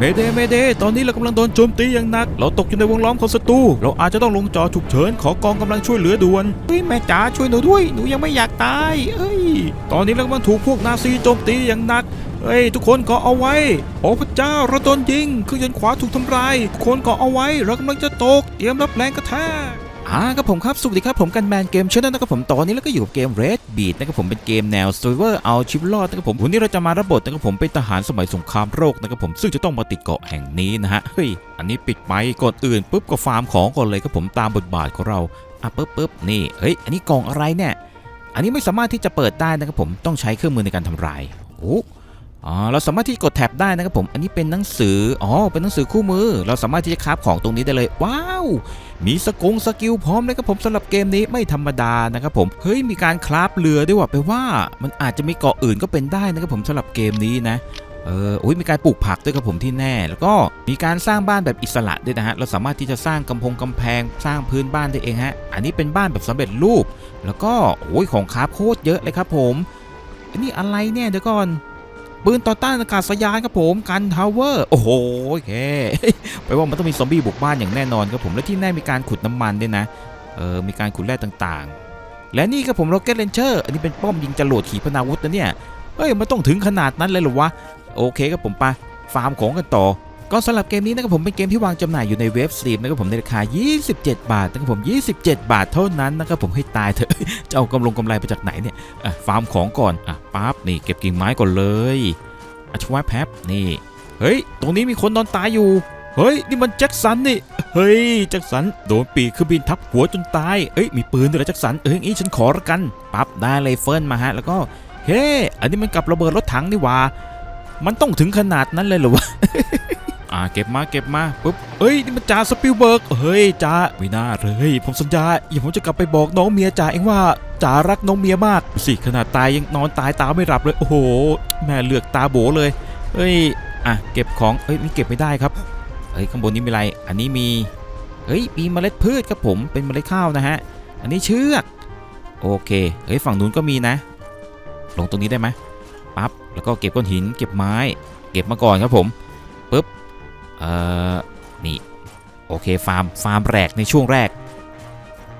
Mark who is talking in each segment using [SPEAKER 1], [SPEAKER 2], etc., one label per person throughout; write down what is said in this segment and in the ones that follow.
[SPEAKER 1] เมเดเมเดตอนนี้เรากำลังโดนโจมตีอย่างหนัก เราตกอยู่ในวงล้อมของศัตรูเราอาจจะต้องลงจอฉุกเฉินขอกองกำลังช่วยเหลือด่วนเฮ้ยแม่จ๋าช่วยหนูด้วยหนูยังไม่อยากตาย เอ้ย ตอนนี้เรากำลังถูกพวกนาซีโจมตีอย่างหนักเฮ้ยทุกคนเกาะเอาไว้ โอ้พระเจ้าเราโดนยิงเครื่องยนต์ขวาถูกทำลายทุกคนเกาะเอาไว้เรากำลังจะตกเตรียมรับแรงกระแทก อ่าครับผมครับสวัสดีครับผมกันแมนเกมช n น e l นะครับผมตอนนี้แล้วก็อยู่กับเกม Red Beat นะครับผมเป็นเกมแนว Survivor เอาชีวิตรอดนะครับผมวันนี้เราจะมารับบทนะครับผมเป็นทหารสมัยสงครามโลกนะครับผมซึ่งจะต้องมาติดเกาะแห่งนี้นะฮะเฮ้ยอันนี้ปิดไปก่อนอื่นปุ๊บก็ฟาร์มของก่อนเลยครับผมตามบทบาทของเราอะปุ๊บปุ๊บนี่เฮ้ยอันนี้กล่องอะไรเนี่ยอันนี้ไม่สามารถที่จะเปิดได้นะครับผมต้องใช้เครื่องมือในการทำลายโอ้ อ๋อเราสามารถที่กดแท็บได้นะครับผม อันนี้เป็นหนังสือ อ๋อ เป็นหนังสือคู่มือ เราสามารถที่จะคราฟของตรงนี้ได้เลย ว้าว มีสกงสกิลพร้อมเลยครับผมสำหรับเกมนี้ไม่ธรรมดานะครับผม เฮ้ย มีการคราฟเรือด้วยว่ะแปลว่า มันอาจจะมีเกาะอื่นก็เป็นได้นะครับผมสำหรับเกมนี้นะเอออุ้ยมีการปลูกผักด้วยครับผมที่แน่ แล้วก็มีการสร้างบ้านแบบอิสระด้วยนะฮะ เราสามารถที่จะสร้างกำพงกำแพงสร้างพื้นบ้านได้เองฮะ อันนี้เป็นบ้านแบบสำเร็จรูป แล้วก็โอ้ยของคราฟโคตรเยอะเลยครับผมอันนี้อะไรเนี่ยเดี๋ยวก่อน ปืนต่อต้านอากาศยานครับผมกันทาวเวอร์โอ้โหโอเคไปว่ามันต้องมีซอมบี้บุกบ้านอย่างแน่นอนครับผมและที่แน่มีการขุดน้ำมันด้วยนะเออมีการขุดแร่ต่างๆ และนี่ครับผมโรเก็ตเลนเชอร์อันนี้เป็นป้อมยิงจรวดขีปนาวุธนะเนี่ยเอ้ยมันต้องถึงขนาดนั้นเลยหรอวะโอเคครับผมไปฟาร์มของกันต่อ ก็สำหรับเกมนี้นะครับผมเป็นเกมที่วางจำหน่ายอยู่ในเว็บสตรีมนะครับผมในราคา 27 บาทนะครับผม 27 บาทเท่านั้นนะครับผมให้ตายเถอะจะเอากำลงกำไรไปจากไหนเนี่ยฟาร์มของก่อนอะปั๊บนี่เก็บกิ่งไม้ก่อนเลยอาชวะแป๊บนี่เฮ้ย ตรงนี้มีคนนอนตายอยู่ เฮ้ย นี่มันแจ็คสันนี่ เฮ้ย แจ็คสัน โดนปีกเครื่องบินทับหัวจนตาย เอ้ย มีปืนด้วยหรอแจ็คสัน เอ้ยอย่างงี้ฉันขอละกัน ปั๊บ ได้เลยเฟิร์นมาฮะ แล้วก็ เฮ้ อันนี้มันกับระเบิดรถถังนี่ว่า มันต้องถึงขนาดนั้นเลยเหรอวะ อ่าเก็บมาเก็บมาปุ๊บเอ้ยนี่มันจ่าสปิลเบิร์กเฮ้ยจ่าไม่น่าเลยผมสัญญาอย่าผมจะกลับไปบอกน้องเมียจ่าเองว่าจ่ารักน้องเมียมากสิขนาดตายยังนอนตายตาไม่หลับเลยโอ้โห แม่เลือกตาโบเลยเฮ้ยอะเก็บของเอ้ยนี่เก็บไม่ได้ครับเฮ้ยข้างบนนี้มีอะไร อันนี้มีเฮ้ยมีเมล็ดพืชครับผมเป็นเมล็ดข้าวนะฮะอันนี้เชือกโอเคเฮ้ยฝั่งนู้นก็มีนะ ลงตรงนี้ได้ไหมปั๊บแล้วก็เก็บก้อนหิน เก็บไม้ เก็บมาก่อนครับผมปึ๊บ เออนี่ โอเคฟาร์มฟาร์มแรกในช่วงแรก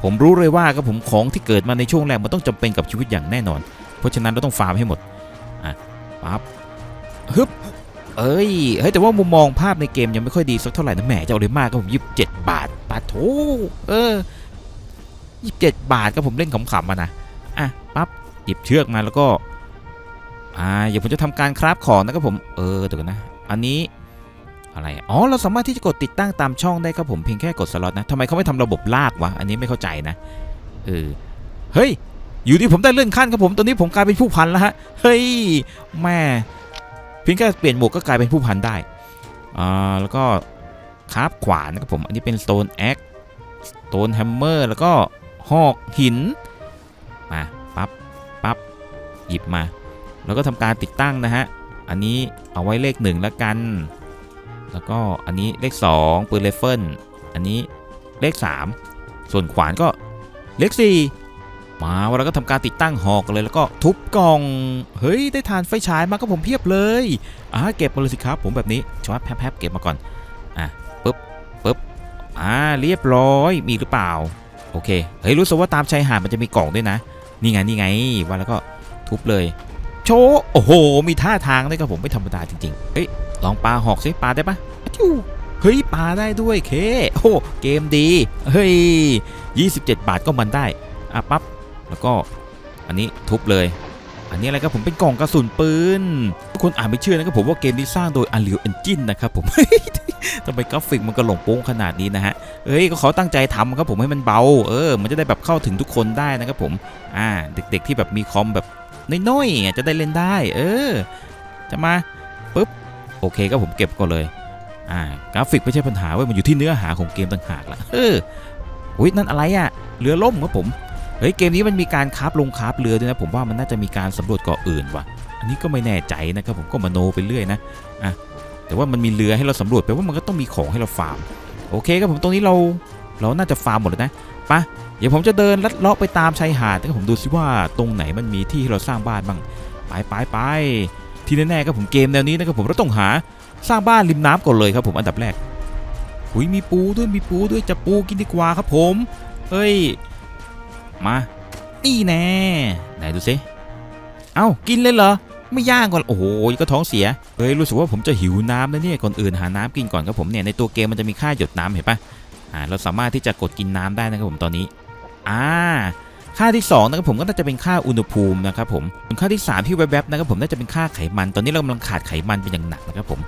[SPEAKER 1] ผมรู้เลยว่าครับผมของที่เกิดมาในช่วงแรกมันต้องจำเป็นกับชีวิตอย่างแน่นอน เพราะฉะนั้นเราต้องฟาร์มให้หมดอะปั๊บฮึบเอ้ยเฮ้ยแต่ว่ามุมมองภาพในเกมยังไม่ค่อยดีสักเท่าไหร่นะแหมจะเอาเลยมากครับผมยี่สิบเจ็ดบาทปาโถเออยี่สิบเจ็ดบาทก็ผมเล่นขำๆมานะอะปั๊บหยิบเชือกมาแล้วก็อ่าเดี๋ยวผมจะทำการคราฟของนะครับผมเออเดี๋ยวก่อนนะ อันนี้ อะไรอ๋อเราสามารถที่จะกดติดตั้งตามช่องได้ครับผมเพียงแค่กดสล็อตนะทำไมเขาไม่ทำระบบลากวะอันนี้ไม่เข้าใจนะเออเฮ้ยอยู่ที่ผมได้เลื่อนขั้นครับผมตอนนี้ผมกลายเป็นผู้พันแล้วฮะเฮ้ยแม่เพียงแค่เปลี่ยนหมวกก็กลายเป็นผู้พันได้อ่าแล้วก็คาฟขวานนะครับผมอันนี้เป็น Stone Axe Stone Hammer แล้วก็หอกหินมาปั๊บปั๊บหยิบมา แล้วก็ทำการติดตั้งนะฮะอันนี้เอาไว้เลขหนึ่งแล้วกัน แล้วก็อันนี้เลข 2 ปืนไรเฟิลอันนี้เลข 3 ส่วนขวานก็เลข 4 มาวันเราก็ทำการติดตั้งหอกเลยแล้วก็ทุบกล่อง เฮ้ย ได้ทานไฟฉายมาก็ผมเพียบเลยอ่าเก็บมาเลยสิครับ ผมแบบนี้ชวับแป๊บๆเก็บมาก่อน อะปึ๊บปึ๊บอ่าเรียบร้อยมีหรือเปล่า โอเค เฮ้ย รู้สึกว่าตามชายหาดมันจะมีกล่องด้วยนะ นี่ไงนี่ไงว่าแล้วก็ทุบเลย โชว์โอ้โห มีท่าทางด้วยครับผมไม่ธรรมดาจริงๆ เฮ้ย ลองปลาหอกสิปลาได้ปะอะจิ้วเฮ้ยปลาได้ด้วยเค โอ้เกมดีเฮ้ย27 บาทก็มันได้อะปั๊บแล้วก็อันนี้ทุบเลย อันนี้อะไรครับผมเป็นกล่องกระสุนปืนทุกคนอ่านไม่เชื่อนะครับผมว่าเกมนี้สร้างโดย Unreal Engine นะครับผมทำไมกราฟิกมันกระหลงโป้งขนาดนี้นะฮะเอ้ยก็เขาตั้งใจทำครับผมให้มันเบา เออ มันจะได้แบบเข้าถึงทุกคนได้นะครับผมอ่าเด็กๆที่แบบมีคอมแบบน้อยๆจะได้เล่นได้ เออ จะมาปุ๊บ โอเคก็ผมเก็บก่อนเลยอ่ากราฟิกไม่ใช่ปัญหาเว้ยมันอยู่ที่เนื้อหาของเกมต่างหากละเอออุ้ยนั่นอะไรอะ่ะเรือล่มครับผมเฮ้ยเกมนี้มันมีการคาฟลงคาฟเรือด้วยนะผมว่ามันน่าจะมีการสำรวจเกาะอื่นว่ะ อันนี้ก็ไม่แน่ใจนะครับผมก็มโนไปเรื่อยนะอะแต่ว่ามันมีเรือให้เราสำรวจแปลว่ามันก็ต้องมีของให้เราฟาร์มโอเคครับผมตรงนี้เราเราน่าจะฟาร์มหมดแล้วนะปะเดี๋ยวผมจะเดินลัดเลาะไปตามชายหาดนะครับผมดูซิว่าตรงไหนมันมีที่ให้เราสร้างบ้านบ้างไปไปไป ที่แน่ๆก็ผมเกมแนวนี้นะครับผมเราต้องหาสร้างบ้านริมน้ำก่อนเลยครับผมอันดับแรกหุยมีปูด้วยมีปูด้วยจะปูกินดีกว่าครับผมเฮ้ยมานี่แน่ไหนดูสิเอ้ากินเลยเหรอไม่ย่างก่อนโอ้โหก็ท้องเสียเฮ้ยรู้สึกว่าผมจะหิวน้ำนะเนี่ยก่อนอื่นหาน้ำกินก่อนครับผมเนี่ยในตัวเกมมันจะมีค่าหยดน้ำเห็นปะอ่าเราสามารถที่จะกดกินน้ำได้นะครับผมตอนนี้อ่า ค่าที่2นะครับผมก็น่าจะเป็นค่าอุณหภูมินะครับผมส่วนค่าที่ 3 ที่แวบๆนะครับผมน่าจะเป็นค่าไขมัน ตอนนี้เรากำลังขาดไขมันเป็นอย่างหนักนะครับผม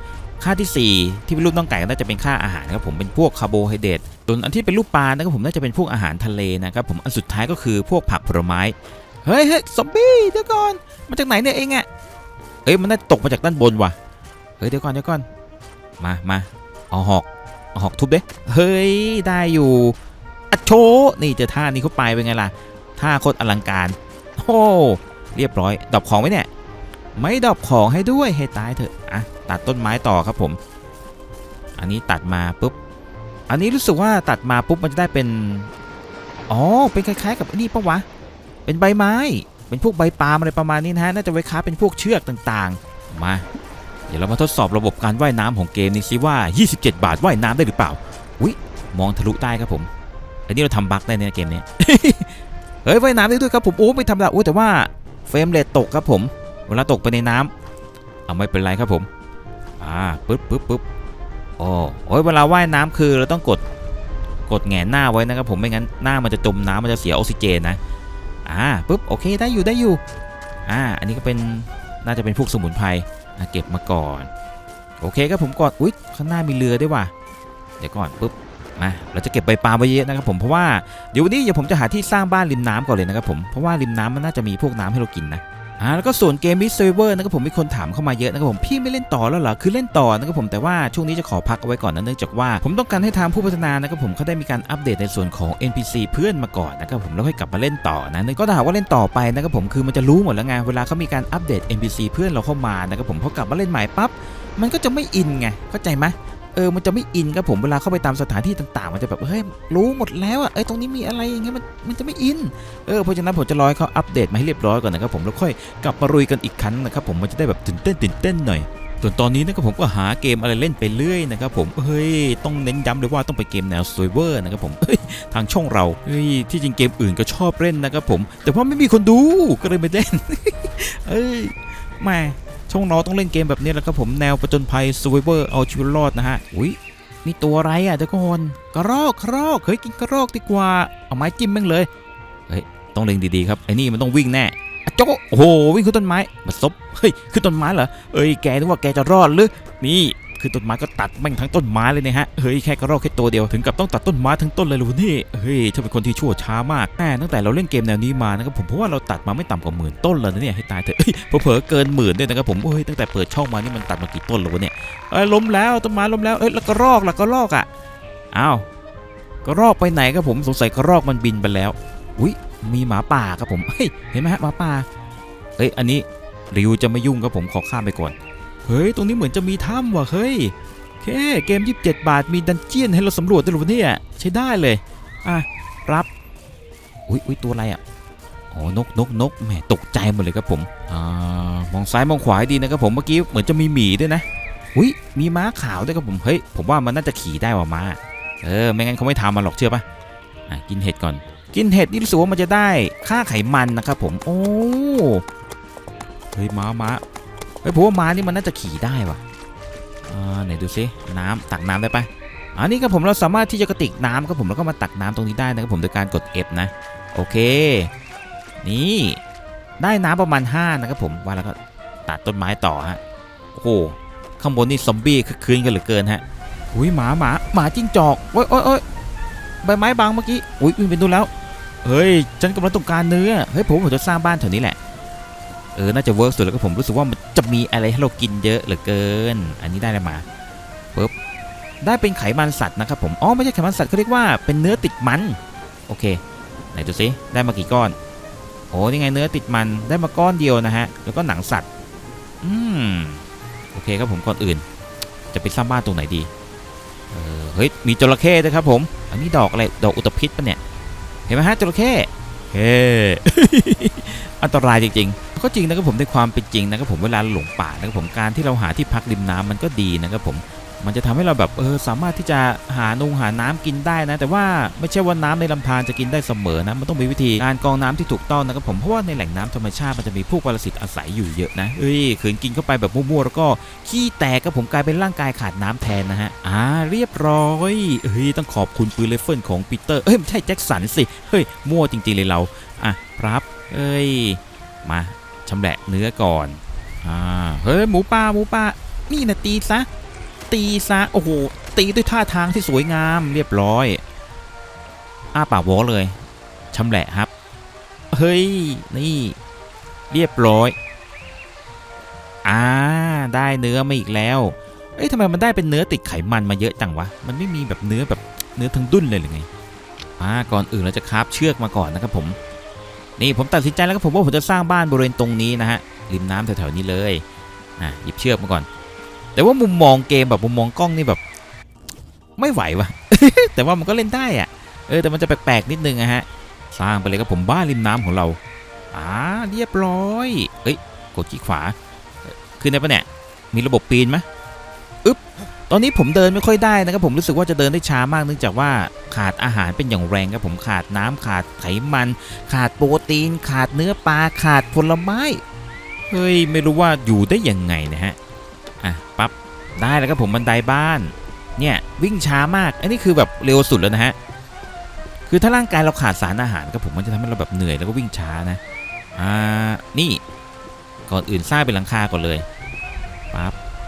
[SPEAKER 1] ค่าทีสี่4 ที่เป็นรูปน้องไก่ก็น่าจะเป็นค่าอาหารนะครับผมเป็นพวกคาร์โบไฮเดรตส่วนอันที่เป็นรูปปลานะครับผมน่าจะเป็นพวกอาหารทะเลนะครับผมอันสุดท้ายก็คือพวกผักผลไม้เฮ้ยเฮ้ยซอมบี้เดี๋ยวก่อนมาจากไหนเนี่ยเองอะเอ้ยมันน่าตกมาจากด้านบนว่ะเฮ้ยเดี๋ยวก่อนเดี๋ยวก่อนมามาเอาหอกเอาหอกทุบเด้เฮ้ยได้อยู่อะโชนี่จอท่านี้เข้าไปเป็นไงล่ะ ท่าโคตรอลังการ โอ้เรียบร้อยดอปของไว้เนี่ย ไม่ดอปของให้ด้วยให้ตายเถอะอะตัดต้นไม้ต่อครับผม อันนี้ตัดมาปุ๊บ อันนี้รู้สึกว่าตัดมาปุ๊บมันจะได้เป็น อ๋อ เป็นคล้าย ๆ กับนนี้ปะวะ เป็นใบไม้ เป็นพวกใบปาล์มอะไรประมาณนี้นะฮะ น่าจะไว้ค้าเป็นพวกเชือกต่างๆ มา เดี๋ยวเรามาทดสอบระบบการว่ายน้ำของเกมนี้ซิว่า 27 บาทว่ายน้ำได้หรือเปล่า อุ้ยมองทะลุได้ครับผม อันนี้เราทำบั๊กได้ในเกมนี้ เฮ้ยว่ายน้ำได้ด้วยครับผมโอ้ไม่ธรรมดาโอ้แต่ว่าเฟรมเรทตกครับผมเวลาตกไปในน้ำเอาไม่เป็นไรครับผมอ่าปึ๊บปึ๊บปึ๊บโอ้โอ้ยเวลาว่ายน้ำคือเราต้องกดกดแงนหน้าไว้นะครับผมไม่งั้นหน้ามันจะจมน้ำมันจะเสียออกซิเจนนะอ่าปึ๊บโอเคได้อยู่ได้อยู่อ่าอันนี้ก็เป็นน่าจะเป็นพวกสมุนไพรเก็บมาก่อน โอเคครับผมก่อนอุ๊ยข้างหน้ามีเรือด้วยว่ะเดี๋ยวก่อนปึ๊บ มาเราจะเก็บใบปาล์มไว้เยอะนะครับผมเพราะว่าเดี๋ยววันนี้เดี๋ยวผมจะหาที่สร้างบ้านริมน้ำก่อนเลยนะครับผมเพราะว่าริมน้ำมันน่าจะมีพวกน้ำให้เรากินนะอ่าแล้วก็ส่วนเกมมิสเซเวอร์นะครับผมมีคนถามเข้ามาเยอะนะครับผมพี่ไม่เล่นต่อแล้วเหรอคือเล่นต่อนะครับผมแต่ว่าช่วงนี้จะขอพักเอาไว้ก่อนนะเนื่องจากว่าผมต้องการให้ทางผู้พัฒนานะครับผมเขาได้มีการอัปเดตในส่วนของ NPC เพื่อนมาก่อนนะครับผมแล้วค่อยกลับมาเล่นต่อนะก็ถ้าหากว่าเล่นต่อไปนะครับผมคือมันจะรู้หมดแล้วไงเวลาเขามีการอัปเดต NPC เพื่อนเราเข้ามานะครับผมพอกลับมาเล่นใหม่ปั๊บมันก็จะไม่อินไงเข้าใจไหม เออมันจะไม่อินครับผมเวลาเข้าไปตามสถานที่ต่าง ๆ มันจะแบบเฮ้ยรู้หมดแล้วอะเอ้ยตรงนี้มีอะไรอย่างเงี้ยมันมันจะไม่อินเออเพราะฉะนั้นผมจะรอให้เขาอัปเดตมาให้เรียบร้อยก่อนนะครับผมแล้วค่อยกลับมารุยกันอีกครั้งนะครับผมมันจะได้แบบตื่นเต้นตื่นเต้นหน่อยส่วนตอนนี้นะครับผมก็หาเกมอะไรเล่นไปเรื่อยนะครับผมเฮ้ยต้องเน้นย้ำเลยว่าต้องไปเกมแนวสวยเวอร์นะครับผมเฮ้ยทางช่องเราเฮ้ยที่จริงเกมอื่นก็ชอบเล่นนะครับผม แต่ว่าไม่มีคนดูก็เลยไม่เล่นเอ้ยแม่ ช่องเราต้องเล่นเกมแบบนี้แล้วครับผมแนวประจนภัยซูเวอร์เอาชีวิตรอดนะฮะอุ้ยนี่ตัวอะไรอะทุกคนกระรอกกระรอกเฮ้ยกินกระรอกดีกว่าเอาไม้จิ้มแม่งเลยเฮ้ยต้องเล็งดีๆครับไอ้นี่มันต้องวิ่งแน่อโจโอ้โหวิ่งขึ้นต้นไม้มาซบเฮ้ยขึ้นต้นไม้เหรอเอ้ยแกนึกว่าแกจะรอดหรือนี่ ขึ้นต้นไม้ก็ตัดแม่งทั้งต้นไม้เลยนะฮะเฮ้ยแค่กระรอกแค่ตัวเดียวถึงกับต้องตัดต้นไม้ทั้งต้นเลยเหรอวะนี่เฮ้ยเธอเป็นคนที่ชั่วช้ามากแม่ตั้งแต่เราเล่นเกมแนวนี้มานะครับผมเพราะว่าเราตัดมาไม่ต่ำกว่าหมื่นต้นเลยนะเนี่ยให้ตายเถอะเอ้ยเผลอเกินหมื่นด้วยนะครับผมเฮ้ยตั้งแต่เปิดช่องมานี่มันตัดมากี่ต้นแล้วเนี่ยเอ้ยล้มแล้วต้นไม้ล้มแล้วเอ้ยแล้วกระรอกล่ะกระรอกอะอ้าวกระรอกไปไหนครับผมสงสัยกระรอกมันบินไปแล้วอุ้ยมีหมาป่าครับผมเฮ้ยเห็นไหมฮะหมาป่าเฮ้ยอันนี้ริวจะไม่ยุ่งครับผมขอข้ามไปก่อน ฮ้ย ตรงนี้เหมือนจะมีถ้ำว่ะเฮ้ยโอเคเกม 27 บาทมีดันเจียนให้เราสำรวจด้วยหรอวะเนี่ย ใช้ได้เลย อะ รับ อุ้ยอุ้ยตัวอะไรอะอ๋อนกนกนกแหมตกใจหมดเลยครับผมอ่ามองซ้ายมองขวาดีนะครับผมเมื่อกี้เหมือนจะมีหมีด้วยนะอุ้ยมีม้าขาวด้วยครับผมเฮ้ยผมว่ามันน่าจะขี่ได้ว่ะม้าเออไม่งั้นเขาไม่ทำมันหรอกเชื่อปะอะกินเห็ดก่อน กินเห็ดนี่รู้สึกว่ามันจะได้ค่าไขมันนะครับผมโอ้เฮ้ยม้าม้า เฮ้ยผมว่าม้านี่มันน่าจะขี่ได้ว่ะอ่าไหนดูซิน้ำตักน้ำได้ปะอันนี้ครับผมเราสามารถที่จะกระติกน้ำครับผมแล้วก็มาตักน้ำตรงนี้ได้นะครับผมโดยการกด F นะโอเค นี่ได้น้ำประมาณ 5 นะครับผมว่าแล้วก็ตัดต้นไม้ต่อฮะโอ้โหข้างบนนี่ซอมบี้คึกคืนกันเหลือเกินฮะอุ้ยหมาหมาหมาจิ้งจอกโอ้ยโอ้ยโอ้ยใบไม้บางเมื่อกี้อุ้ยวิ่งไปดูแล้วเฮ้ยฉันกำลังต้องการเนื้อเฮ้ยผมผมจะสร้างบ้านแถวนี้แหละ ออน่าจะเวิร์กสุดแล้วก็ผมรู้สึกว่ามันจะมีอะไรให้เรากินเยอะเหลือเกิน อันนี้ได้อะไรมาปุ๊บได้เป็นไขมันสัตว์นะครับผมอ๋อไม่ใช่ไขมันสัตว์เขาเรียกว่าเป็นเนื้อติดมันโอเคไหนดูซิได้มากี่ก้อนโอ้นี่ไงเนื้อติดมันได้มาก้อนเดียวนะฮะแล้วก็หนังสัตว์อืมโอเคครับผมก่อนอื่น จะไปสร้างบ้านตรงไหนดีเออเฮ้ยมีจระเข้ด้วยครับผมอันนี้ดอกอะไรดอกอุตภิษปะเนี่ยเห็นไหมฮะจระเข้เฮ้อันตรายจริงๆ ก็จริงนะครับผมในความเป็นจริงนะครับผมเวลาหลงป่านะครับผมการที่เราหาที่พักริมน้ำมันก็ดีนะครับผมมันจะทำให้เราแบบเออสามารถที่จะหานงหาน้ำกินได้นะ แต่ว่าไม่ใช่ว่าน้ำในลำธารจะกินได้เสมอนะมันต้องมีวิธีการกรองน้ำที่ถูกต้องนะครับผมเพราะว่าในแหล่งน้ำธรรมชาติมันจะมีพวกปรสิตอาศัยอยู่เยอะนะเอ้ยขืนกินเข้าไปแบบมั่วๆแล้วก็ขี้แตกครับผมกลายเป็นร่างกายขาดน้ำแทนนะฮะอ่าเรียบร้อยเฮ้ยต้องขอบคุณปืนไรเฟิลของปีเตอร์เอ้ยไม่ใช่แจ็คสันสิเฮ้ยมั่วจริงๆเลยเราอะครับเอ้ยมา ชำแหละเนื้อก่อนอ่าเฮ้ยหมูป่าหมูป่านี่นะตีซะตีซะโอ้โหตีด้วยท่าทางที่สวยงามเรียบร้อยอ้าปากวอเลยชำแหละครับ เฮ้ย นี่ เรียบร้อย อ่า ได้เนื้อมาอีกแล้ว เอ้ยทำไมมันได้เป็นเนื้อติดไขมันมาเยอะจังวะ มันไม่มีแบบเนื้อแบบเนื้อทั้งดุ้นเลยหรือไง อ่า ก่อนอื่นเราจะคาบเชือกมาก่อนนะครับผม นี่ผมตัดสินใจแล้วครับผมว่าผมจะสร้างบ้านบริเวณตรงนี้นะฮะริมน้ำแถวๆนี้เลยอะหยิบเชือกมาก่อน แต่ว่ามุมมองเกมแบบมุมมองกล้องนี่แบบ ไม่ไหววะแต่ว่ามันก็เล่นได้อะเออแต่มันจะแปลกๆนิดนึงอะฮะสร้างไปเลยครับผมบ้านริมน้ำของเราอ่าเรียบร้อยเอ้ยกดขี้ขวาขึ้นได้ปะเนี่ยมีระบบปีนไหมอึ๊บ ตอนนี้ผมเดินไม่ค่อยได้นะครับผมรู้สึกว่าจะเดินได้ช้ามากเนื่องจากว่าขาดอาหารเป็นอย่างแรงครับผมขาดน้ำขาดไขมัน ขาดโปรตีน ขาดเนื้อปลาขาดผลไม้เฮ้ยไม่รู้ว่าอยู่ได้ยังไงนะฮะอะปั๊บได้แล้วครับผมบันไดบ้านเนี่ยวิ่งช้ามาก อันนี้คือแบบเร็วสุดแล้วนะฮะคือถ้าร่างกายเราขาดสารอาหารครับผมมันจะทำให้เราแบบเหนื่อยแล้วก็วิ่งช้านะอ่านี่ก่อนอื่นสร้างเป็นหลังคาก่อนเลย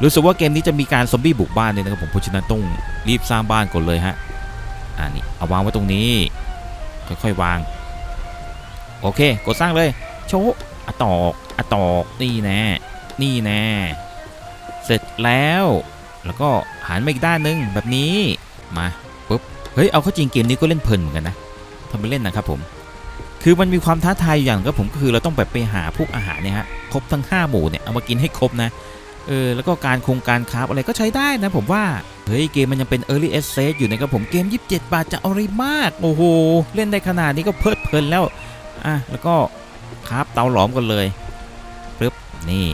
[SPEAKER 1] รู้สึกว่าเกมนี้จะมีการซอมบี้บุกบ้านเลยนะครับผมเพราะฉะนั้นต้องรีบสร้างบ้านก่อนเลยฮะอ่านี่เอาวางไว้ตรงนี้ ค่อยๆวาง โอเค กดสร้างเลย โชว์อะตอกอะตอกนี่แน่นี่แน่เสร็จแล้ว แล้วก็หันมาอีกด้านหนึงแบบนี้มาปุ๊บเฮ้ยเอาเข้าจริงเกมนี้ก็เล่นเพลินเหมือนกันนะทำไปเล่นนะครับผมคือมันมีความท้าทายอยู่อย่างก็ผมก็คือเราต้องแบบไปหาพวกอาหารเนี่ยฮะครบทั้ง 5 หมู่เนี่ยเอามากินให้ครบนะ เออแล้วก็การโครงการคราฟอะไรก็ใช้ได้นะผมว่า เฮ้ย เกมมันยังเป็น Early Access อยู่นะครับผมเกม 27 บาทจะเอาอะไรมาก โอ้โห เล่นได้ขนาดนี้ก็เพลิดเพลินแล้ว อะ แล้วก็คราฟเตาหลอมกันเลยปึ๊บนี่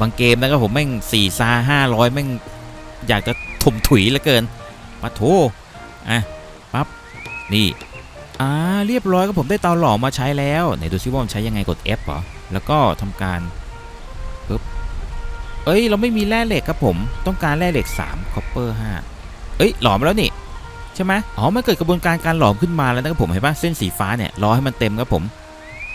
[SPEAKER 1] บางเกมนะครับผมแม่งสี่ซาห้าร้อยแม่ง อยากจะถมถุยเหลือเกินปะโถอะปั๊บนี่อ่าเรียบร้อยครับผมได้เตาหลอมมาใช้แล้วไหนดูซิว่ามันใช้ยังไงกด F เหรอแล้วก็ทำการ เอ้ย เราไม่มีแร่เหล็กครับผม ต้องการแร่เหล็ก3คอปเปอร์5เอ้ย หลอมแล้วนี่ใช่ไหมอ๋อมันเกิดกระบวนการการหลอมขึ้นมาแล้วนะครับผมเห็นปะเส้นสีฟ้าเนี่ยรอให้มันเต็มครับผม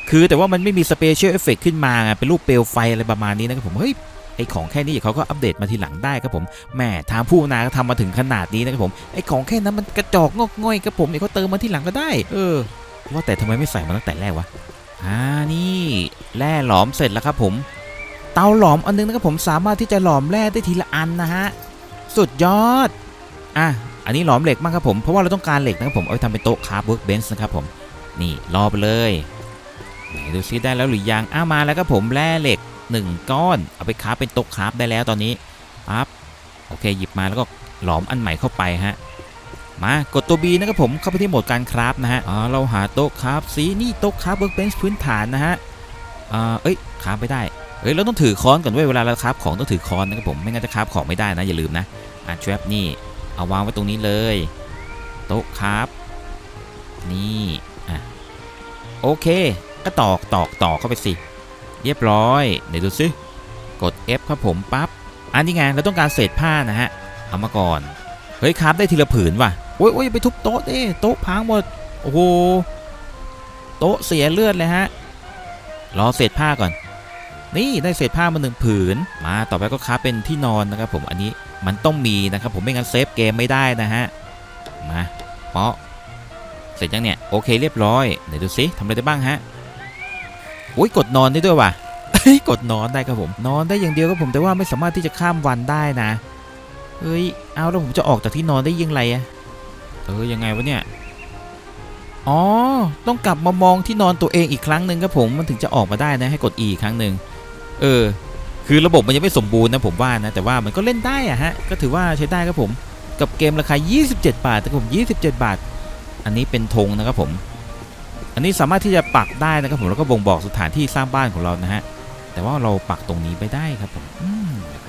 [SPEAKER 1] คือแต่ว่ามันไม่มีสเปเชียลเอฟเฟกขึ้นมาเป็นรูปเปลวไฟอะไรประมาณนี้นะครับผมเฮ้ยไอของแค่นี้เขาก็อัปเดตมาทีหลังได้ครับผมแหม่ทางผู้นาก็ทำมาถึงขนาดนี้นะครับผมไอของแค่นั้นมันกระจอกงอกง่อยครับผมเดี๋ยวเขาเติมมาทีหลังก็ได้ เออ ว่าแต่ทำไมไม่ใส่มาตั้งแต่แรกวะอ่านี่แร่หลอมเสร็จแล้วครับผม เตาหลอมอันนึงนะครับผมสามารถที่จะหลอมแร่ได้ทีละอันนะฮะสุดยอดอะอันนี้หลอมเหล็กมากครับผมเพราะว่าเราต้องการเหล็กนะครับผมเอาไปทำเป็นโต๊ะคาร์บเวิร์กเบนซ์นะครับผมนี่รอไปเลยไหนดูซิได้แล้วหรือยังอ้ามาแล้วครับผมแร่เหล็ก 1 ก้อน เอาไปคาราฟเป็นโต๊ะคาราฟได้แล้วตอนนี้ปั๊บโอเคหยิบมาแล้วก็หลอมอันใหม่เข้าไปฮะมากดตัว B นะครับผมเข้าไปที่โหมดการคราฟนะฮะอ๋อเราหาโต๊ะคราฟสีนี่โต๊ะคราฟเวิร์กเบนช์พื้นฐานนะฮะอ่าเอ้ยคราฟไม่ได้ เอ้ยเราต้องถือค้อนก่อนเว้ยเวลาเราคราฟของต้องถือค้อนนะครับผมไม่งั้นจะคราฟของไม่ได้นะอย่าลืมนะอ่าทรปนี่เอาวางไว้ตรงนี้เลยโต๊ะคราฟนี่อะโอเค ก็ตอกตอกตอกเข้าไปสิเรียบร้อยเดี๋ยวดูซิกด F ครับผมปั๊บอันนี้ไงเราต้องการเศษผ้านะฮะเอามาก่อนเฮ้ยครับได้ทีละผืนว่ะโอ้ยโอ้ยไปทุบโต๊ะเด้โต๊ะพังหมดโอ้โหโต๊ะเสียเลือดเลยฮะรอเศษผ้าก่อน นี่ได้เศษผ้ามาหนึ่งผืน มาต่อไปก็คราเป็นที่นอนนะครับผมอันนี้มันต้องมีนะครับผมไม่งั้นเซฟเกมไม่ได้นะฮะมาเปาะเสร็จยังเนี่ยโอเคเรียบร้อยเดี๋ยวดูซิทำอะไรได้บ้างฮะอุ้ยกดนอนได้ด้วยว่ะกดนอนได้ครับผม นอนได้อย่างเดียวครับผมแต่ว่าไม่สามารถที่จะข้ามวันได้นะเฮ้ยเอาแล้วผมจะออกจากที่นอนได้ยังไงอะเออยังไงวะเนี่ยอ๋อต้องกลับมามองที่นอนตัวเองอีกครั้งหนึ่งครับผมมันถึงจะออกมาได้นะให้กด E อีกครั้งหนึ่ง เออ คือระบบมันยังไม่สมบูรณ์นะผมว่านะ แต่ว่ามันก็เล่นได้อะฮะ ก็ถือว่าใช้ได้ครับผม กับเกมราคา 27 บาทนะครับผม 27 บาท อันนี้เป็นธงนะครับผม อันนี้สามารถที่จะปักได้นะครับผม แล้วก็บ่งบอกสถานที่สร้างบ้านของเรานะฮะ
[SPEAKER 2] แต่ว่าเราปักตรงนี้ไปได้ครับผม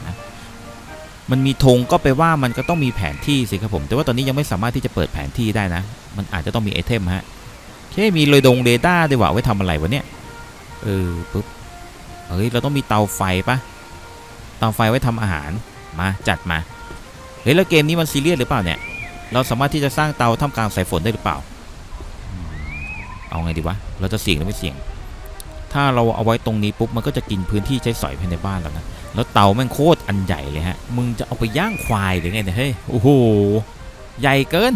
[SPEAKER 2] นะมันมีธงก็ไปว่ามันก็ต้องมีแผนที่สิครับผม แต่ว่าตอนนี้ยังไม่สามารถที่จะเปิดแผนที่ได้นะ มันอาจจะต้องมีไอเทมฮะเคมีเลยดงเรดาร์ด้วยว่ะไว้ทำอะไรวะเนี่ย เออปุ๊บ เฮ้ย เราต้องมีเตาไฟปะเตาไฟไว้ทำอาหาร มาจัดมา เฮ้ย แล้วเกมนี้มันซีเรียสหรือเปล่าเนี่ย เราสามารถที่จะสร้างเตาท่ามกลางสายฝนได้หรือเปล่า เอาไงดีวะ เราจะเสี่ยงหรือไม่เสี่ยง ถ้าเราเอาไว้ตรงนี้ปุ๊บ มันก็จะกินพื้นที่ใช้สอยภายในบ้านเรานะ แล้วเตาแม่งโคตรอันใหญ่เลยฮะ มึงจะเอาไปย่างควายหรือไงเนี่ย เฮ้ย โอ้โห ใหญ่เกิน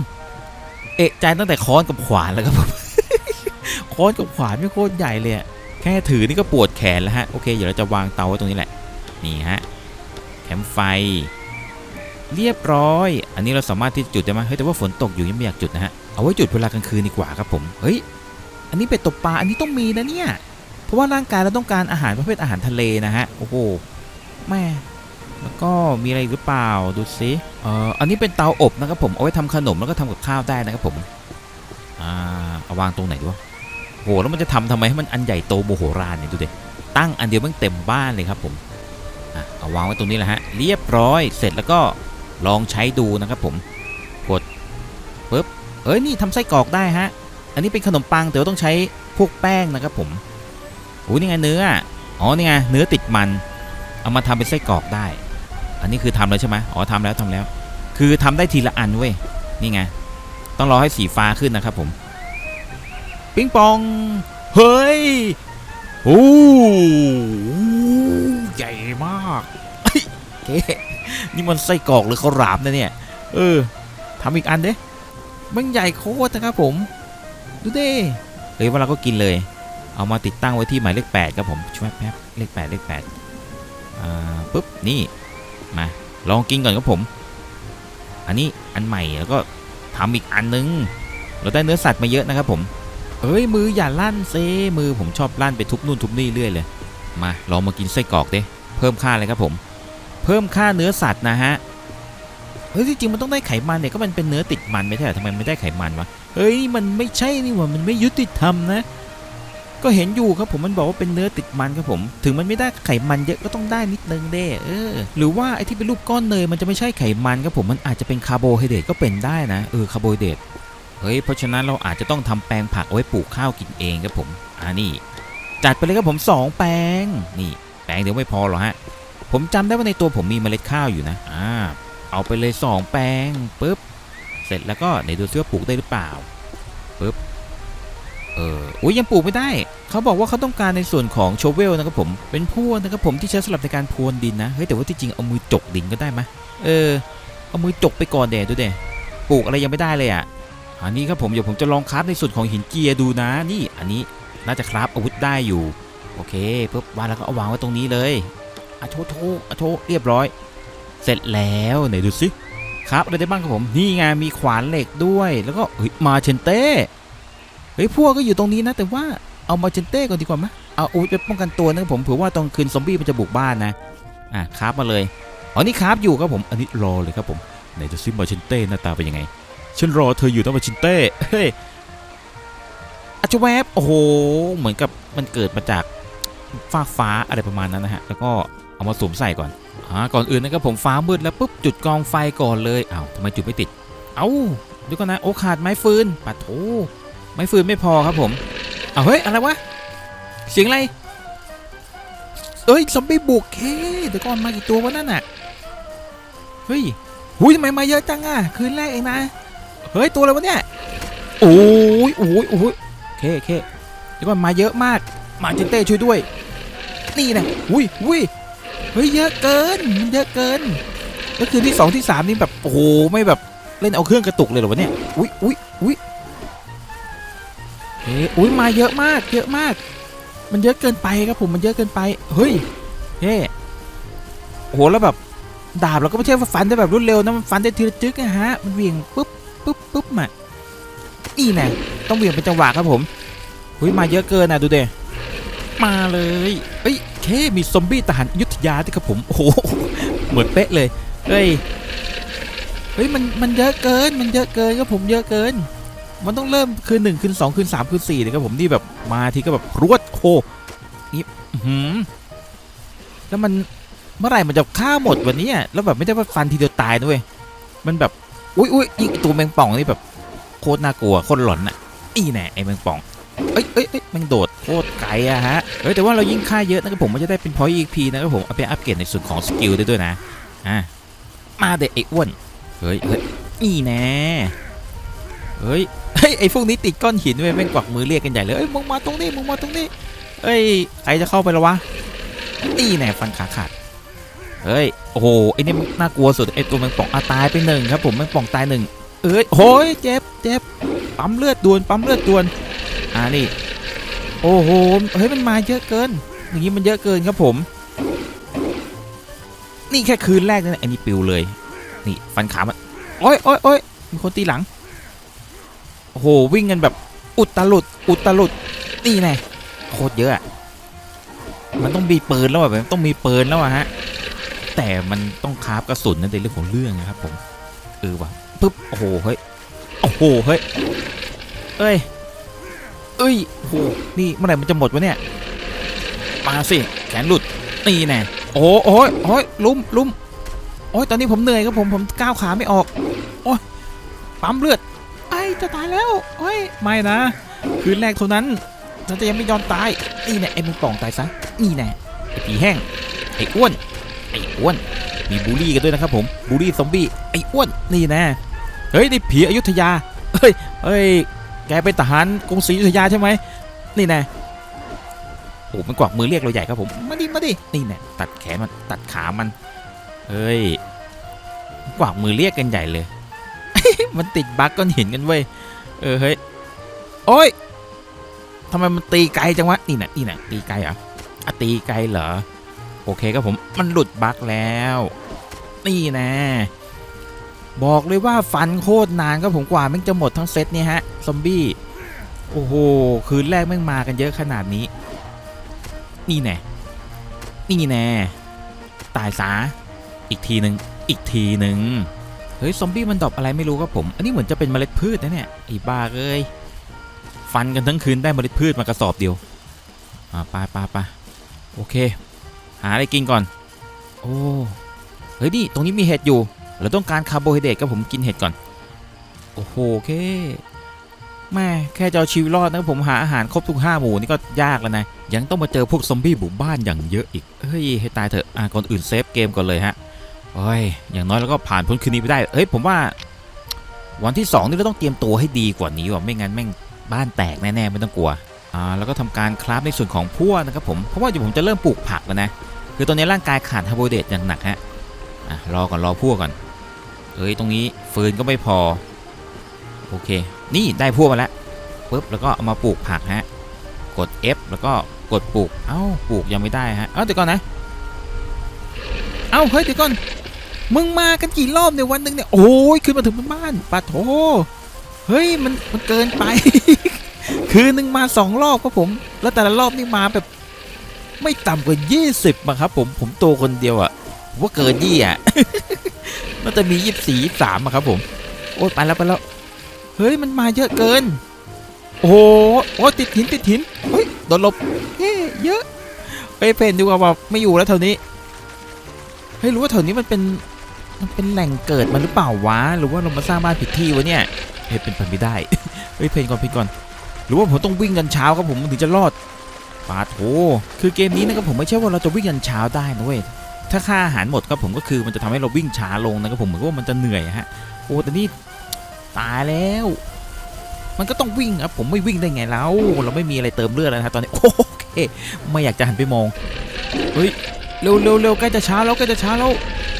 [SPEAKER 2] เอะใจตั้งแต่ค้อนกับขวานแล้วครับค้อนกับขวานไม่โคตรใหญ่เลยอะ แค่ถือนี่ก็ปวดแขนแล้วฮะ โอเค เดี๋ยวเราจะวางเตาไว้ตรงนี้แหละ นี่ฮะ แคมป์ไฟ เรียบร้อย อันนี้เราสามารถที่จะจุดได้ไหมเฮ้ย แต่ว่าฝนตกอยู่ยังไม่อยากจุดนะฮะ เอาไว้จุดเวลากลางคืนดีกว่าครับผม เฮ้ย อันนี้เป็ดตกปลา อันนี้ต้องมีนะเนี่ย เพราะว่าร่างกายเราต้องการอาหารประเภทอาหารทะเลนะฮะ โอ้โห แม่ แล้วก็มีอะไรหรือเปล่า ดูสิเอ่ออันนี้เป็นเตาอบนะครับผม เอาไว้ทำขนมแล้วก็ทำกับข้าวได้นะครับผม อ่า เอาวางตรงไหนดีวะ โหแล้วมันจะทำทำไมให้มันอันใหญ่โตโมโหรานเนี่ยดูดิตั้งอันเดียวมันเต็มบ้านเลยครับผมอะเอาวางไว้ตรงนี้แหละฮะเรียบร้อยเสร็จแล้วก็ลองใช้ดูนะครับผมกดปึ๊บเอ้ยนี่ทำไส้กรอกได้ฮะอันนี้เป็นขนมปังแต่ว่าต้องใช้พวกแป้งนะครับผมโอ้นี่ไงเนื้ออ๋อนี่ไงเนื้อติดมัน เอามาทำเป็นไส้กรอกได้ อันนี้คือทำแล้วใช่ไหมอ๋อทำแล้วทำแล้ว คือทำได้ทีละอันเว้ยนี่ไงต้องรอให้สีฟ้าขึ้นนะครับผม ปิ้งปอง เฮ้ยโอ้ใหญ่มากเฮ้ยเก๋นี่มันไส้กรอกหรือข้าวหลามนะเนี่ย เออทำอีกอันเด้มันใหญ่โคตรนะครับผม ดูเดิเฮ้ยว่าเราก็กินเลย เอามาติดตั้งไว้ที่หมายเลขแปดครับผมช่วยแป๊บเลขแปดเลขแปดอ่าปุ๊บนี่มาลองกินก่อนครับผม อันนี้อันใหม่แล้วก็ทำอีกอันนึง เราได้เนื้อสัตว์มาเยอะนะครับผม เอ้ยมืออย่าลั่นเซมือผมชอบลั่นไปทุบนู่นทุบนี่เรื่อยเลย มาลองมากินไส้กรอกเดิเพิ่มค่าเลยครับผม เพิ่มค่าเนื้อสัตว์นะฮะเฮ้ยจริงมันต้องได้ไขมันเนี่ยก็มันเป็นเนื้อติดมันไม่ใช่หรอทำไมไม่ได้ไขมันวะเฮ้ยมันไม่ใช่นี่หว่ามันไม่ยุติธรรมนะ ก็เห็นอยู่ครับผมมันบอกว่าเป็นเนื้อติดมันครับผม ถึงมันไม่ได้ไขมันเยอะก็ต้องได้นิดนึงเด้เออหรือว่าไอ้ที่เป็นรูปก้อนเนยมันจะไม่ใช่ไขมันครับผมมันอาจจะเป็นคาร์โบไฮเดรตก็เป็นได้นะเออคาร์โบไฮเดรต เฮ้ยเพราะฉะนั้นเราอาจจะต้องทำแปลงผักเอาไว้ปลูกข้าวกินเองครับผมอ่านี่จัดไปเลยครับผมสองแปลงนี่ แปลงเดียวไม่พอหรอฮะผมจำได้ว่าในตัวผมมีเมล็ดข้าวอยู่นะอ่าเอาไปเลยสองแปลงปุ๊บเสร็จแล้วก็ไหนดูซิว่าปลูกได้หรือเปล่าปุ๊บเอออุ้ยยังปลูกไม่ได้ เขาบอกว่าเขาต้องการในส่วนของโชเวลนะครับผม เป็นพวกนะครับผมที่ใช้สำหรับในการพรวนดินนะ เฮ้ยแต่ว่าที่จริงเอามือจกดินก็ได้ไหมยเออ เอามือจกไปก่อนเดดูเดปลูกอะไรยังไม่ได้เลยอะ อันนี้ครับผมเดี๋ยวผมจะลองคราฟในส่วนของหินเจียดูนะนี่อันนี้น่าจะคราฟอาวุธได้อยู่โอเคปุ๊บวางแล้วก็เอาวางไว้ตรงนี้เลยอะโชว์โชว์อะโชว์เรียบร้อย เสร็จแล้วไหนดูสิครับอะไรได้บ้างครับผมนี่ไงมีขวานเหล็กด้วยแล้วก็เฮ้ยมาเชนเต้เฮ้ยพวกก็อยู่ตรงนี้นะ แต่ว่าเอามาเชนเต้ก่อนดีกว่าไหมเอาอาวุธไปป้องกันตัวนะครับผมเผื่อว่าตอนคืนซอมบี้มันจะบุกบ้านนะอะคราฟมาเลยอ๋อนี่คราฟอยู่ครับผมอันนี้รอเลยครับผมไหนจะซิมาเชนเต้หน้าตาเป็นยังไง ฉันรอเธออยู่นะมาเชนเต้เฮ้ยอาจจะแวบโอ้โห เหมือนกับมันเกิดมาจากฟ้ากฟ้าอะไรประมาณนั้นนะฮะ แล้วก็เอามาสวมใส่ก่อนอ่าก่อนอื่นนะครับผมฟ้ามืดแล้วปุ๊บจุดกองไฟก่อนเลยอ้าวทำไมจุดไม่ติด เอ้าเดี๋ยวก่อนนะโอ้ขาดไม้ฟืนปัดโถไม่ฟืนไม่พอครับผมเอาเฮ้ยอะไรวะเสียงอะไรเอ้ยซอมบี้บุกเคเดี๋ยวก่อนมากี่ตัววะนั่นน่ะเฮ้ยหุยทำไมมาเยอะจังอะคืนแรกเองนะ เฮ้ยตัวอะไรวะเนี่ยโอ้ยโอ้ยโอ้ยเคเคเดี๋ยวก่อนมาเยอะมากมาเจนเต้ช่วยด้วย นี่นะหุยหุยเฮ้ยเยอะเกินมันเยอะเกิน ก็คือที่สองที่สามนี่แบบโอ้โหไม่แบบเล่นเอาเครื่องกระตุกเลยเหรอวะเนี่ยอุ้ยอุ้ยอุ้ยเฮ้ยอุ้ยมาเยอะมากเยอะมาก มันเยอะเกินไปครับผมมันเยอะเกินไปเฮ้ยเฮ้โอ้โหแล้วแบบดาบเราก็ไม่ใช่ฟันได้แบบรวดเร็วนะมันฟันได้ทีละจึ๊กนะฮะมันเวี่ยงปุ๊บ ปุ๊บปุ๊บมาอีแน่ต้องเหวี่ยงเป็นจังหวะครับผมอุ้ยมาเยอะเกินนะดูเดมาเลยเอ้ยเคมีซอมบี้ทหารยุทธยาด้วยครับผมโอ้โหเหมือนเป๊ะเลยเฮ้ยเฮ้ยมันมันเยอะเกินมันเยอะเกินครับผมเยอะเกิน มันต้องเริ่มคืนหนึ่งคืนสองคืนสามคืนสี่เลยครับผมนี่แบบมาทีก็แบบรวดโคนี่หือแล้วมันเมื่อไหร่มันจะฆ่าหมดวันนี้อะแล้วแบบไม่ได้ว่าฟันทีเดียวตายด้วยมันแบบ อุ้ยอุ้ยอีตัวแมงป่องนี่แบบโคตรน่ากลัวโคตรหลอนอะอีแน่ไอ้แมงป่องเอ้ยเอ้ยเอ้ยแมงโดดโคตรไกลอะฮะเฮ้ยแต่ว่าเรายิ่งฆ่าเยอะนะครับผมมันจะได้เป็นพอยต์ EP นะครับผมเอาไปอัปเกรดในส่วนของสกิลได้ด้วยนะอะมาเด็กไอ้อ้วนเฮ้ยเฮ้ยอีแน่เฮ้ยเฮ้ยไอ้พวกนี้ติดก้อนหินไว้ยแม่งกวักมือเรียกกันใหญ่เลยเอ้ยมึงมาตรงนี้มึงมาตรงนี้เอ้ยใครจะเข้าไปแล้ววะนี่แน่ฟันขาขาด เฮ้ย โอ้โหไอ้นี่มันน่ากลัวสุดไอ้ตัวแมงป่องอาตายไปหนึ่งครับผมแมงป่องตายหนึ่งเอ้ยโอ้ยเจ็บเจ็บปั๊มเลือดด่วนปั๊มเลือดด่วนอ่านี่โอ้โหเฮ้ยมันมาเยอะเกินอย่างนี้มันเยอะเกินครับผม นี่แค่คืนแรกนะไอ้นี่ปิวเลย นี่ฟันขามันโอ้ยโอ้ยโอ้ยมีคนตีหลังโอ้โหวิ่งกันแบบอุดตลุดอุดตลุดนี่แน่โคตรเยอะอะมันต้องมีปืนแล้วอะแบบต้องมีปืนแล้วอะฮะ แต่มันต้องคาฟกระสุนนั่นเป็นเรื่องของเรื่องนะครับผมเออว่ะปึ๊บโอ้โหเฮ้ยโอ้โหเฮ้ยเอ้ยเอ้ยโอ้โหนี่เมื่อไหร่มันจะหมดวะเนี่ยมาสิแขนหลุดนี่แน่โอ้โหโอ้ยโอ้ยลุ่มลุ่มโอ้ยตอนนี้ผมเหนื่อยครับผมผมก้าวขาไม่ออกโอ้ยปั๊มเลือดไอ้จะตายแล้วโอ้ยไม่นะคืนแรกเท่านั้นฉันจะยังไม่ยอมตายนี่แน่ไอ้มึงป่องตายซะนี่แน่ไอ้ผีแห้งไอ้อ้วน ไอ้อ้วนมีบูลลี่กันด้วยนะครับผมบูลลี่ซอมบี้ไอ้อ้วนนี่แน่เฮ้ยนี่ผีอยุธยาเฮ้ยเฮ้ยแกเป็นทหารกรุงศรีอยุธยาใช่ไหมนี่แน่โอ้มันกวักมือเรียกเราใหญ่ครับผมมาดิมาดินี่แน่ตัดแขนมันตัดขามันเฮ้ยกวักมือเรียกกันใหญ่เลย มันติดบั๊กก้อนหินกันเว้ยเออเฮ้ยโอ้ยทำไมมันตีไกลจังวะนี่นะนี่นะตีไกลเหรอะอะตีไกลเหรอ โอเคครับผมมันหลุดบั๊กแล้ว นี่นะบอกเลยว่าฟันโคตรนานครับผมกว่าแม่งจะหมดทั้งเซตเนี่ยฮะ ซอมบี้ โอ้โห คืนแรกแม่งมากันเยอะขนาดนี้ นี่แน่นี่แน่ตายซาอีกทีหนึ่งอีกทีหนึ่งเฮ้ย ซอมบี้มันดอปอะไรไม่รู้ครับผม อันนี้เหมือนจะเป็นเมล็ดพืชนะเนี่ยไอ้บ้าเอ้ยฟันกันทั้งคืนได้เมล็ดพืชมากระสอบเดียวอ่าไปไปไปโอเค หาอะไรกินก่อน โอ้เฮ้ยนี่ตรงนี้มีเห็ดอยู่เราต้องการคาร์โบไฮเดรตก็ผมกินเห็ดก่อน โอ้โหโอเคแม่แค่จะเอาชีวิตรอดนะผมหาอาหารครบทุกห้าหมู่นี่ก็ยากแล้วนะ ยังต้องมาเจอพวกซอมบี้บุกบ้านอย่างเยอะอีก เฮ้ยให้ตายเถอะอะก่อนอื่นเซฟเกมก่อนเลยฮะโอ้ยอย่างน้อยเราก็ผ่านพ้นคืนนี้ไปได้ เฮ้ยผมว่า วันที่สองนี่เราต้องเตรียมตัวให้ดีกว่านี้ว่ะไม่งั้นแม่งบ้านแตกแน่ๆไม่ต้องกลัวอ่าแล้วก็ทำการคราฟในส่วนของพั่วนะครับผมเพราะว่าเดี๋ยวผมจะเริ่มปลูกผักแล้วนะ คือตอนนี้ร่างกายขาดคาร์โบไฮเดรตอย่างหนักฮะอะรอก่อนรอพั่วก่อนเอ้ยตรงนี้ฟืนก็ไม่พอ โอเค นี่ได้พั่วมาแล้วปุ๊บแล้วก็เอามาปลูกผักฮะกด F แล้วก็กดปลูกเอ้าปลูกยังไม่ได้ฮะเอ้าเดี๋ยวก่อนนะเอ้าเฮ้ยเดี๋ยวก่อนมึงมากันกี่รอบในวันหนึ่งเนี่ยโอ้ยขึ้นมาถึงบนบ้านปะโถเฮ้ยมันมันเกินไป คืนหนึ่งมาสองรอบครับผม แล้วแต่ละรอบนี่มาแบบ ไม่ต่ำกว่า 20มาครับ ผมผมโตคนเดียวอะว่าเกินยี่อะน่าจะมียี่สี่สามอะครับ ผม โอ้ยไปแล้วไปแล้วเฮ้ยมันมาเยอะเกิน โอ้โหโอ้ติดหินติดหินเฮ้ยโดนลบเฮ้ยเยอะเฮ้ยเพนดูว่าไม่อยู่แล้วแถวนี้เฮ้ยรู้ว่าแถวนี้มันเป็นมันเป็นแหล่งเกิดมันหรือเปล่าวะหรือว่าเรามาสร้างบ้านผิดที่วะเนี่ยเฮ้ยเป็นไปไม่ได้เฮ้ยเพนก่อนเพนก่อน หรือว่าผมต้องวิ่งกันเช้าครับผมถึงจะรอด ปาโถคือเกมนี้นะครับผมไม่ใช่ว่าเราจะวิ่งกันเช้าได้นะเว้ยถ้าค่าอาหารหมดครับผมก็คือมันจะทำให้เราวิ่งช้าลงนะครับผมเหมือนกับว่ามันจะเหนื่อยฮะโอ้แต่นี่ตายแล้ว มันก็ต้องวิ่งครับผมไม่วิ่งได้ไงแล้วเราไม่มีอะไรเติมเลือดแล้วนะตอนนี้โอเคไม่อยากจะหันไปมองเฮ้ยเร็วเร็วเร็วใกล้จะช้าแล้วใกล้จะช้าแล้ว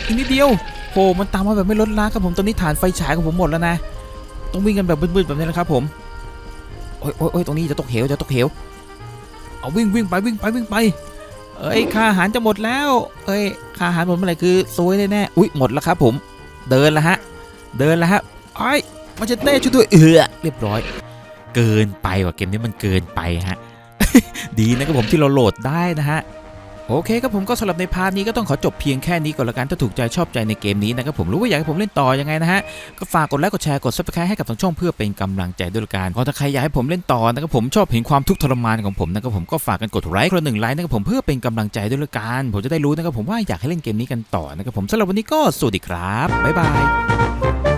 [SPEAKER 2] อีกนิดเดียวโหมันตามมาแบบไม่ลดละครับผมตอนนี้ฐานไฟฉายของผมหมดแล้วนะ ต้องวิ่งกันแบบมืดๆแบบนี้นะครับผมโอ้ยโอ้ยโอ้ยตรงนี้จะตกเหวจะตกเหว เอาวิ่งวิ่งไปวิ่งไปวิ่งไป เอ้ยค่าอาหารจะหมดแล้ว เอ้ยค่าอาหารหมดเมื่อไหร่คือซวยแน่ๆอุ้ยหมดแล้วครับผม เดินแล้วฮะ เดินแล้วฮะไอ้ยมาเชเต้ช่วยด้วยเออเรียบร้อย เกินไปว่ะเกมนี้มันเกินไปฮะ ดีนะครับผมที่เราโหลดได้นะฮะ โอเคครับผมก็สำหรับในพาร์ทนี้ก็ต้องขอจบเพียงแค่นี้ก่อนละกันถ้าถูกใจชอบใจในเกมนี้นะครับผมรู้ว่าอยากให้ผมเล่นต่อยังไงนะฮะก็ฝากกดไลค์กดแชร์กด subscribe ให้กับทางช่องเพื่อเป็นกำลังใจด้วยละกันเพราะถ้าใครอยากให้ผมเล่นต่อนะครับผมชอบเห็นความทุกข์ทรมานของผมนะครับผมก็ฝากกันกดไลค์คนหนึ่งไลค์นะครับผมเพื่อเป็นกำลังใจด้วยละกันผมจะได้รู้นะครับผมว่าอยากให้เล่นเกมนี้กันต่อนะครับผมสำหรับวันนี้ก็สวัสดีครับบ๊ายบาย